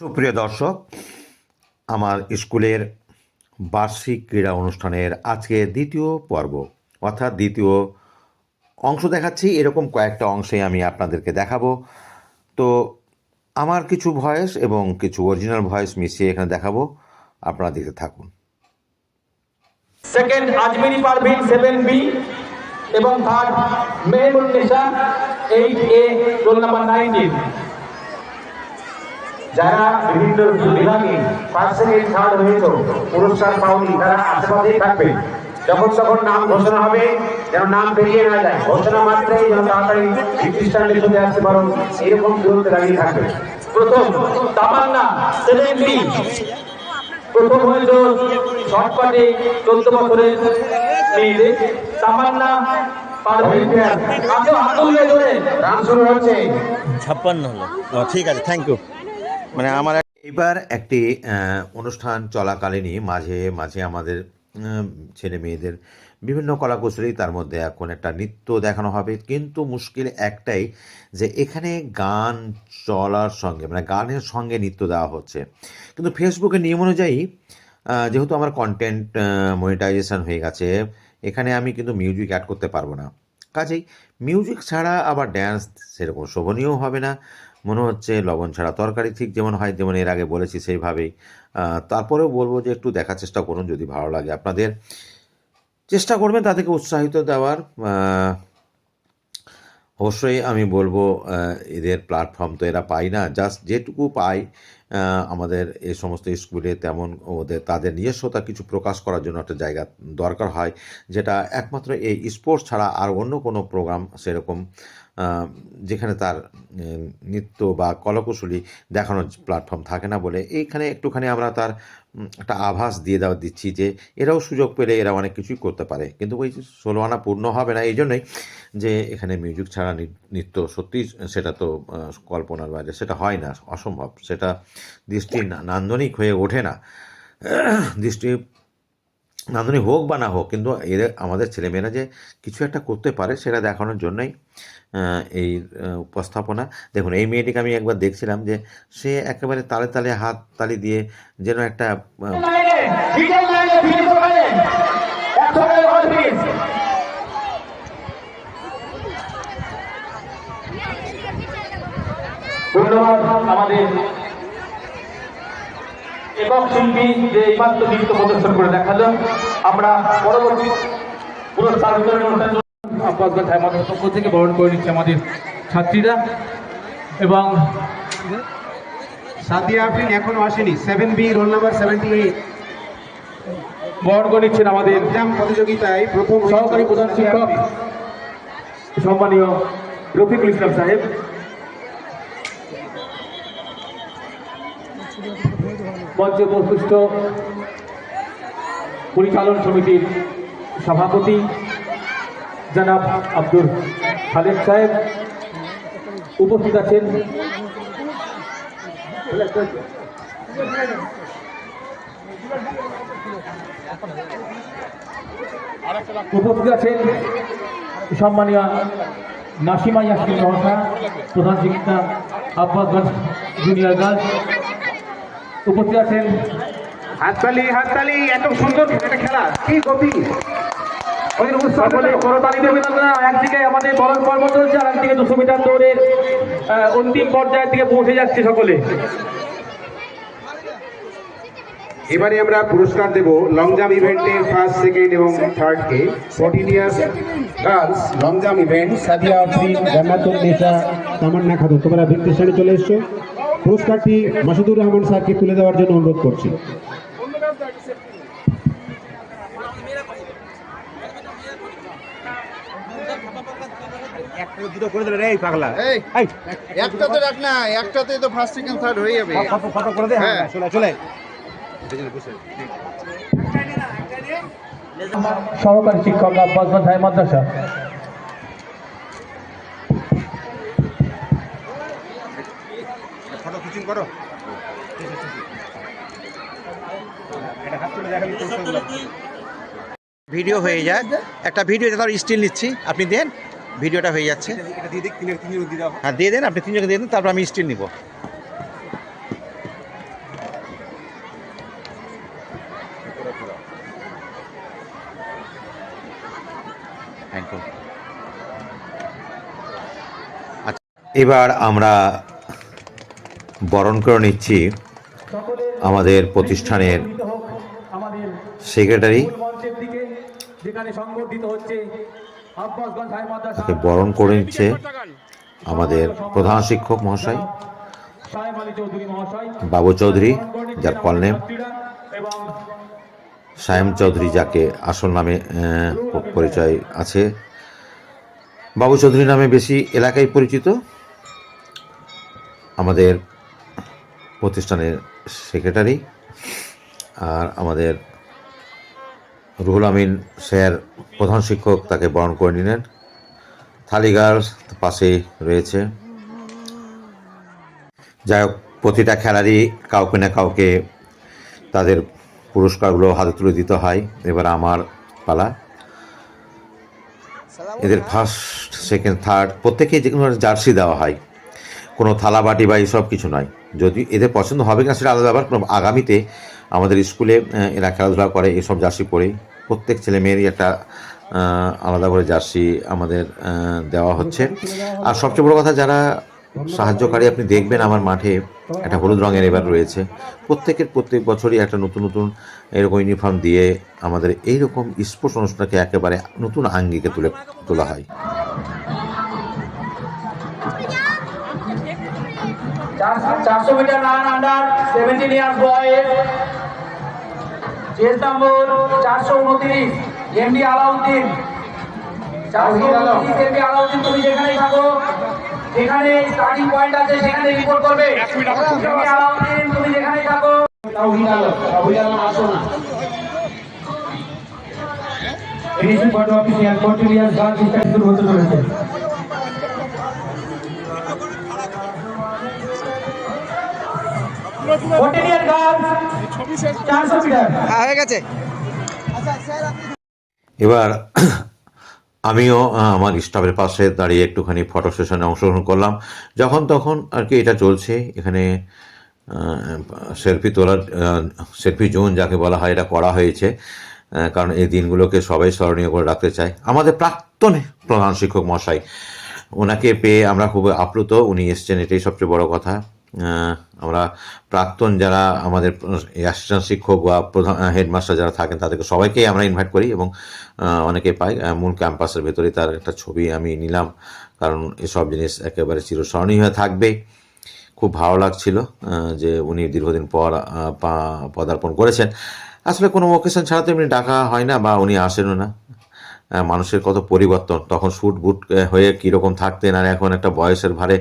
সুপ্রিয় দর্শক, আমার স্কুলের বার্ষিক ক্রীড়া অনুষ্ঠানের আজকে দ্বিতীয় পর্ব, অর্থাৎ দ্বিতীয় অংশ দেখাচ্ছি। এরকম কয়েকটা অংশে আমি আপনাদেরকে দেখাবো। তো আমার কিছু ভয়েস এবং কিছু অরিজিনাল ভয়েস মিশিয়ে এখানে দেখাবো। আপনারা দেখতে থাকুন। Second Azmiri Parvin seven B এবং third Mehbul Nisha eight A roll number nineteen যারা বিভিন্ন বিভাগে সেকেন্ড থার্ড হয়েছে পুরস্কার পাওনি, তারা আশেপাশেই থাকবে। যখন তখন নাম ঘোষণা হবে, যেন নাম বেরিয়ে না যায়। ঘোষণা মাত্রই যেন তাড়াতাড়ি খ্রিস্টানদের চলে আসতে পারো এরকম দূরত্বে দাঁড়িয়ে থাকবে। প্রথম, তামান্না সেভেন বি প্রথম হয়েছিল শর্টকাটে চোদ্দ বছরের মেয়েদের। তামান্না ছাপ্পান্ন হলো। ঠিক আছে থ্যাংক ইউ মানে আমার এবার একটি অনুষ্ঠান চলাকালীনই মাঝে মাঝে আমাদের ছেলে মেয়েদের বিভিন্ন কলা কলাকুশলী তার মধ্যে এখন একটা নৃত্য দেখানো হবে। কিন্তু মুশকিল একটাই যে এখানে গান চলার সঙ্গে মানে গানের সঙ্গে নৃত্য দেওয়া হচ্ছে। কিন্তু ফেসবুকের নিয়ম অনুযায়ী যেহেতু আমার কন্টেন্ট মনিটাইজেশন হয়ে গেছে এখানে আমি কিন্তু মিউজিক অ্যাড করতে পারব না। কাজেই মিউজিক ছাড়া আবার ড্যান্স সেরকম শোভনীয় হবে না। মনে হচ্ছে লবণ ছাড়া। তরকারি ঠিক যেমন হয় যেমন এর আগে বলেছি সেইভাবেই। তারপরেও বলব যে একটু দেখার চেষ্টা করুন যদি ভালো লাগে আপনাদের। চেষ্টা করবেন তাদেরকে উৎসাহিত দেওয়ার। অবশ্যই আমি বলব এদের প্ল্যাটফর্ম তো এরা পাই না। জাস্ট যেটুকু আহ, আমাদের এই সমস্ত স্কুলে তেমন ওদের তাদের নিজস্বতা কিছু প্রকাশ করার জন্য একটা জায়গা দরকার হয়, যেটা একমাত্র এই স্পোর্টস ছাড়া আর অন্য কোনো প্রোগ্রাম সেরকম যেখানে তার নৃত্য বা কলাকুশলী দেখানোর প্ল্যাটফর্ম থাকে না বলে। এইখানে একটুখানি আমরা তার একটা আভাস দিয়ে দেওয়া দিচ্ছি যে এরাও সুযোগ পেলে এরা অনেক কিছুই করতে পারে। কিন্তু ওই ষোলো আনা পূর্ণ হবে না, এই জন্যই যে এখানে মিউজিক ছাড়া নৃত্য সত্যি সেটা তো কল্পনার বাইরে, সেটা হয় না, অসম্ভব। সেটা দৃষ্টি নান্দনিক হয়ে ওঠে না। দৃষ্টি নান্দনিক হোক বা না হোক, কিন্তু এদের, আমাদের ছেলেমেয়েরা যে কিছু একটা করতে পারে সেটা দেখানোর জন্যই এই উপস্থাপনা। দেখুন, এই মেয়েটিকে আমি একবার দেখছিলাম যে সে একেবারে তালে তালে হাত তালি দিয়ে যেন একটা লাইনে একক শিল্পী যে এইমাত্র নৃত্য প্রদর্শন করে দেখাল আমরা পরবর্তী পুরস্কার অনুষ্ঠান আব্বাসগঞ্জ পক্ষ থেকে বরণ করে নিচ্ছে আমাদের ছাত্রীরা। এবং সাদিয়া আফরিন এখনও আসেনি। Seven B roll number seventy eight বরণ করে নিচ্ছেন আমাদের এক্সাম প্রতিযোগিতায় প্রথম সহকারী প্রধান শিক্ষক সম্মানীয় রফিকুল ইসলাম সাহেব। মঞ্চে উপস্থিত পরিচালন সমিতির সভাপতি জনাব আব্দুল খালেদ সাহেব উপস্থিত আছেন। উপস্থিত আছেন সম্মানীয় নাসিমা ইয়াসমিন মহসা প্রধান শিক্ষিকা আব্বাসগঞ্জ জুনিয়র গার্লস উপস্থিত আছেন। হাততালি হাততালি এত সুন্দর একটা খেলা। কি গতি? ওদের উৎসব সকলে করতালি দেবেন আপনারা। একদিকে আমাদের বরণ পর্ব চলছে আর একদিকে দুশো মিটার দৌড়ের অন্তিম পর্যায়ের দিকে পৌঁছে যাচ্ছে সকলে। এবারে আমরা পুরস্কার দেব লং জাম্প ইভেন্টে ফার্স্ট সেকেন্ড এবং থার্ড কে। Fourteen years girls long jump event Sadia Afrin Jannatul Nisa Tamanna Khatun তোমরা স্থানে চলে এসছো। পুরস্কারটি মাসুদুর রহমান স্যারকে তুলে দেওয়ার জন্য অনুরোধ করছি। একটাতে রাখ না একটাতে তো ফার্স্ট সেকেন্ড থার্ড হয়ে যাবে। ফটো ফটো করে দে। হ্যাঁ হ্যাঁ। চলে চলে। সহকারী শিক্ষক হাই মাদ্রাসা। করো। ভিডিও হয়ে যায়। একটা ভিডিও তার স্টিল নিচ্ছি। আপনি দেন, ভিডিওটা হয়ে যাচ্ছে। হ্যাঁ দিয়ে দেন, আপনি তিনজনকে দিয়ে দেন, তারপর আমি স্টিল নিব। আচ্ছা, এবার আমরা বরণ করে নিচ্ছি আমাদের প্রতিষ্ঠানের সেক্রেটারি। তাকে বরণ করে নিচ্ছে আমাদের প্রধান শিক্ষক মহাশয়, বাবু চৌধুরী, যার কল নেম সায়েম চৌধুরী, যাকে আসল নামে পরিচয় আছে। বাবু চৌধুরী নামে বেশি এলাকায় পরিচিত। আমাদের প্রতিষ্ঠানের সেক্রেটারি আর আমাদের রুহুল আমিন স্যার প্রধান শিক্ষক, তাকে বরণ করে নিলেন। থালি গার্লস পাশেই রয়েছে। যাই হোক, প্রতিটা খেলারই কাউকে না কাউকে তাদের পুরস্কারগুলো হাতে তুলে দিতে হয়। এবার আমার পালা। এদের ফার্স্ট সেকেন্ড থার্ড প্রত্যেকেই যে কোনো জার্সি দেওয়া হয়। কোনো থালা বাটি বা এইসব কিছু নয়। যদি এদের পছন্দ হবে কিনা সেটা আলাদা ব্যাপার আগামীতে আমাদের স্কুলে এরা খেলাধুলা করে, এসব জার্সি পরে প্রত্যেক ছেলে মেয়েরই একটা আলাদা করে জার্সি আমাদের দেওয়া হচ্ছে। আর সবচেয়ে বড় কথা, যারা সাহায্যকারী আপনি দেখবেন আমার মাঠে, একটা হলুদ রঙের এবার রয়েছে। প্রত্যেকের, প্রত্যেক বছরই একটা নতুন নতুন এরকম ইউনিফর্ম দিয়ে আমাদের এইরকম স্পোর্টস অনুষ্ঠানকে একেবারে নতুন আঙ্গিকে তুলে, তোলা হয়। চারশো metre run under seventeen years boys chest number চারশো উনত্রিশ এমডি আলাউদ্দিন। চারশো উনত্রিশ এমডি আলাউদ্দিন তুমি যেখানেই থাকো যেখানে স্টার্টিং পয়েন্ট আছে সেখানে রিপোর্ট করবে। এমডি আলাউদ্দিন তুমি যেখানেই থাকো। তাওহিদ আলম তাওহিদ আলম আসো না। Finishing point official continuous gun system শুরু হতে চলেছে। হ্যাঁ এবার আমিও আমার স্টাফের পাশে দাঁড়িয়ে একটুখানি ফটো সেশনে অংশগ্রহণ করলাম। যখন তখন আর কি এটা চলছে, এখানে সেলফি তোলার সেলফি জোন যাকে বলা হয়, এটা করা হয়েছে। কারণ এই দিনগুলোকে সবাই স্মরণীয় করে রাখতে চায়। আমাদের প্রাক্তন প্রধান শিক্ষক মশাই, ওনাকে পেয়ে আমরা খুব আপ্লুত। উনি এসছেন, এটাই সবচেয়ে বড় কথা। আমরা প্রাক্তন যারা আমাদের অ্যাসিস্ট্যান্ট শিক্ষক বা প্রধান হেডমাস্টার যারা থাকেন, তাদেরকে সবাইকেই আমরা ইনভাইট করি এবং অনেকে পাই মূল ক্যাম্পাসের ভেতরে তার একটা ছবি আমি নিলাম। কারণ এসব জিনিস একেবারে চিরস্মরণীয় হয়ে থাকবে। খুব ভালো লাগছিল যে উনি দীর্ঘদিন পর পদার্পণ করেছেন। আসলে কোনো ওকেশন ছাড়া তো এমনি ডাকা হয় না বা উনি আসেনও না। মানুষের কত পরিবর্তন, তখন শুট বুট হয়ে কীরকম থাকতেন আর এখন একটা বয়সের ভারে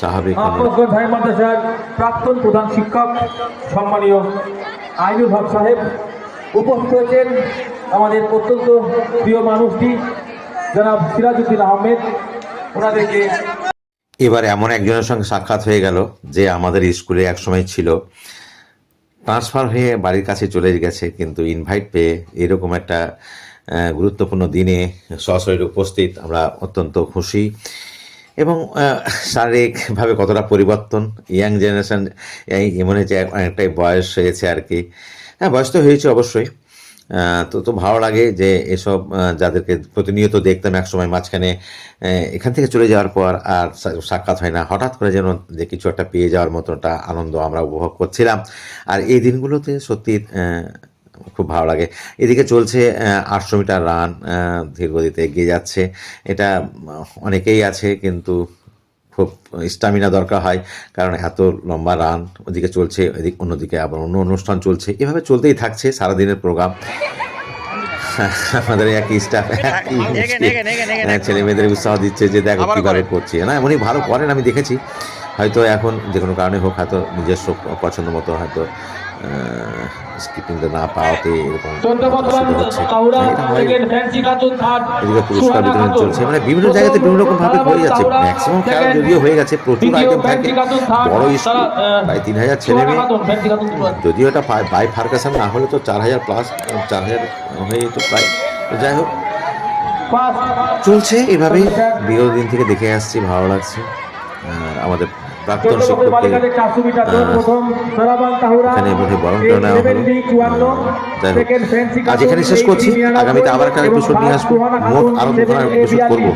স্বাভাবিক মাদ্রাসার প্রাক্তন প্রধান শিক্ষক সম্মানীয় আইনুল হক সাহেব উপস্থিত হয়েছেন আমাদের অত্যন্ত প্রিয় মানুষটি জনাব সিরাজউদ্দিন আহমেদ। ওনাদেরকে এবার এমন একজনের সঙ্গে সাক্ষাৎ হয়ে গেল যে আমাদের স্কুলে একসময় ছিল। ট্রান্সফার হয়ে বাড়ির কাছে চলে গেছে কিন্তু ইনভাইট পেয়ে এরকম একটা গুরুত্বপূর্ণ দিনে সশরীর উপস্থিত আমরা অত্যন্ত খুশি। এবং শারীরিকভাবে কতটা পরিবর্তন? ইয়াং জেনারেশন, এই মনে হচ্ছে অনেকটাই বয়স হয়েছে আর কি। হ্যাঁ বয়স তো হয়েছে অবশ্যই। তো তো ভালো লাগে যে এসব যাদেরকে প্রতিনিয়ত দেখতাম এক সময় মাঝখানে এখান থেকে চলে যাওয়ার পর আর সাক্ষাৎ হয় না। হঠাৎ করে যেন যে কিছু একটা পেয়ে যাওয়ার মতো একটা আনন্দ আমরা উপভোগ করছিলাম। আর এই দিনগুলোতে সত্যি খুব ভালো লাগে। এদিকে চলছে আটশো মিটার রান ধীরগতিতে এগিয়ে যাচ্ছে। এটা অনেকেই আছে কিন্তু খুব স্টামিনা দরকার হয় কারণ এত লম্বা রান ওদিকে চলছে এদিক অন্যদিকে আবার অন্য অনুষ্ঠান চলছে। এভাবে চলতেই থাকছে সারাদিনের প্রোগ্রাম। আমাদের একই স্টাফ একই। ছেলে মেয়েদের উৎসাহ দিচ্ছে যে দেখো কীভাবে। করছে। না উনি ভালো করেন আমি দেখেছি। হয়তো এখন যে কোনো কারণে হোক হয়তো নিজস্ব পছন্দ মতো হয়তো স্কিপিংটা না পাওয়াতে এরকম এদিকে পুরস্কার বিতরণ চলছে। মানে বিভিন্ন জায়গাতে বিভিন্ন রকম ভাবে হয়ে যাচ্ছে। ম্যাক্সিমাম খেলা যদিও হয়ে গেছে প্রচুর আইটেম থাকে। বড় স্কুল প্রায় তিন হাজার ছেলে মেয়ে। যদিও এটা বাই ফার্কাসান না হলে তো চার হাজার প্লাস চার হাজার হয়ে যেত প্রায় যাই হোক। চলছে এভাবেই। বিগত দিন থেকে দেখে আসছি ভালো লাগছে। আমাদের প্রাক্তন শিক্ষককে এখানে বোধহয় বরণ করে নেওয়া হলো। যাই হোক। আজ এখানে শেষ করছি। আগামীতে আবার একটা এপিসোড নিয়ে আসব। মোট আরও দুখানা এপিসোড করব।